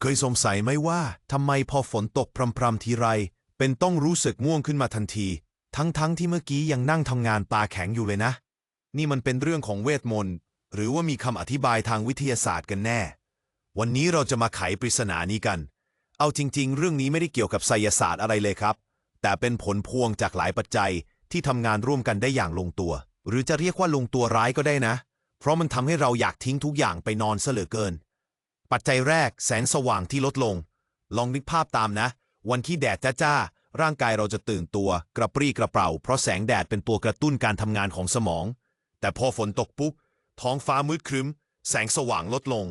เคยสงสัยไหมว่าทำไมพอฝนตกพรำๆทีไร เป็นต้องรู้สึกง่วงขึ้นมาทันที ทั้งๆทที่เมื่อกี้ยังนั่งทำงานตาแข็งอยู่เลยนะ นี่มันเป็นเรื่องของเวทมนต์ หรือว่ามีคำอธิบายทางวิทยาศาสตร์กันแน่ วันนี้เราจะมาไขปริศนานี้กัน เอาจริง ๆ เรื่องนี้ไม่ได้เกี่ยวกับไสยศาสตร์อะไรเลยครับ แต่เป็นผลพวงจากหลายปัจจัยที่ทำงานร่วมกันได้อย่างลงตัว หรือจะเรียกว่าลงตัวร้ายก็ได้นะ เพราะมันทำให้เราอยากทิ้งทุกอย่างไปนอนซะเหลือเกิน ปัจจัยแรกแสงสว่างที่ลดลง ลองนึกภาพตามนะ วันที่แดดจ้าๆ ร่างกายเราจะตื่นตัวกระปรี้กระเปร่า เพราะแสงแดดเป็นตัวกระตุ้นการทำงานของสมอง แต่พอฝนตกปุ๊บ ท้องฟ้ามืดครึ้ม แสงสว่างลดลง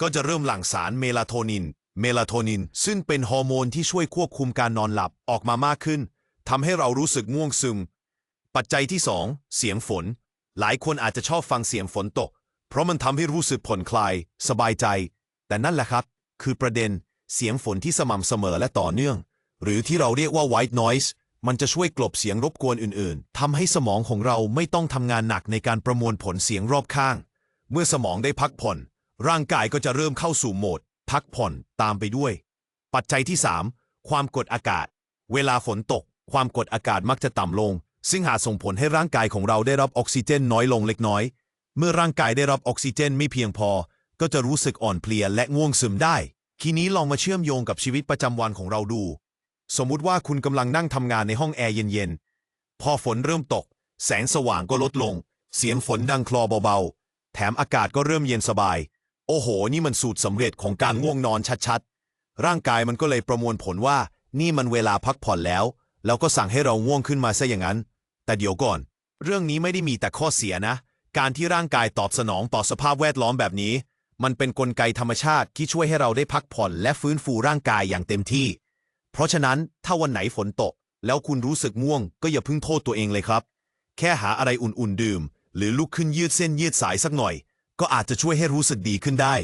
ก็จะเริ่มหลั่งสารเมลาโทนิน เมลาโทนิน ซึ่งเป็นฮอร์โมนที่ช่วยควบคุมการนอนหลับออกมามากขึ้นทำให้เรารู้สึกง่วงซึม ปัจจัยที่ 2 เสียงฝน หลายคนอาจจะชอบฟังเสียงฝนตก เพราะมันทำให้รู้สึกผ่อนคลาย สบายใจ แต่นั่นแหละครับ คือประเด็นเสียงฝนที่สม่ำเสมอและต่อเนื่อง หรือที่เราเรียกว่า white noise มันจะช่วยกลบเสียงรบกวนอื่นๆ ทำให้สมองของเราไม่ต้องทำงานหนักในการประมวลผลเสียงรอบข้าง เมื่อสมองได้พักผ่อน ร่างกายก็จะเริ่มเข้าสู่โหมด พักผ่อนตามไปด้วย ปัจจัยที่ 3 ความกดอากาศ เวลาฝนตก ความกดอากาศมักจะต่ำลง ซึ่งอาส่งผลให้ร่างกายของเราได้รับออกซิเจนน้อยลงเล็กน้อย เมื่อร่างกายได้รับออกซิเจนไม่เพียงพอ ก็จะรู้สึกอ่อนเพลียและง่วงซึมได้ ทีนี้ลองมาเชื่อมโยงกับชีวิตประจำวันของเราดู สมมุติว่าคุณกำลังนั่งทำงานในห้องแอร์เย็นๆ พอฝนเริ่มตก แสงสว่างก็ลดลง เสียงฝนดังคลอเบาๆ แถมอากาศก็เริ่มเย็นสบาย โอ้โห นี่มันสูตรสำเร็จของการง่วงนอนชัดๆ ร่างกายมันก็เลยประมวลผลว่า นี่มันเวลาพักผ่อนแล้ว แล้วก็สั่งให้เราง่วงขึ้นมาซะอย่างนั้น แต่เดี๋ยวก่อน เรื่องนี้ไม่ได้มีแต่ข้อเสียนะ การที่ร่างกายตอบสนองต่อสภาพแวดล้อมแบบนี้ มันเป็นนกลไกธรรมชาติที่ช่วยให้เราได้พักผ่อนและฟื้นฟูร่างกายอย่างเต็มที่ เพราะฉะนั้นถ้าวันไหนฝนตก แล้วคุณรู้สึกง่วง ก็อย่าเพิ่งโทษตัวเองเลยครับ แค่หาอะไรอุ่นๆดื่ม หรือลุกขึ้นยืดเส้นยืดสายสักหน่อย ก็อาจจะช่วยให้รู้สึกดีขึ้นได้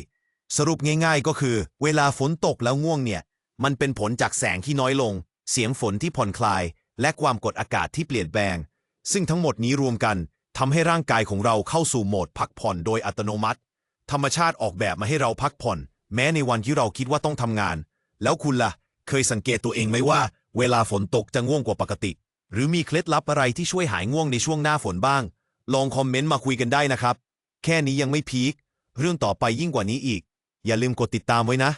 สรุปง่ายๆก็คือ เวลาฝนตกแล้วง่วงเนี่ย มันเป็นผลจากแสงที่น้อยลง เสียงฝนที่ผ่อนคลาย และความกดอากาศที่เปลี่ยนแปลง ซึ่งทั้งหมดนี้รวมกันทำให้ร่างกายของเราเข้าสู่โหมดพักผ่อนโดยอัตโนมัติ ธรรมชาติออกแบบมาให้เราพักผ่อน แม้ในวันที่เราคิดว่าต้องทำงาน แล้วคุณล่ะ เคยสังเกตตัวเองไหมว่า เวลาฝนตกจะง่วงกว่าปกติ หรือมีเคล็ดลับอะไรที่ช่วยหายง่วงในช่วงหน้าฝนบ้าง ลองคอมเมนต์มาคุยกันได้นะครับ แค่นี้ยังไม่พีคเรื่องต่อไปยิ่งกว่านี้อีก อย่าลืมกดติดตามไว้นะ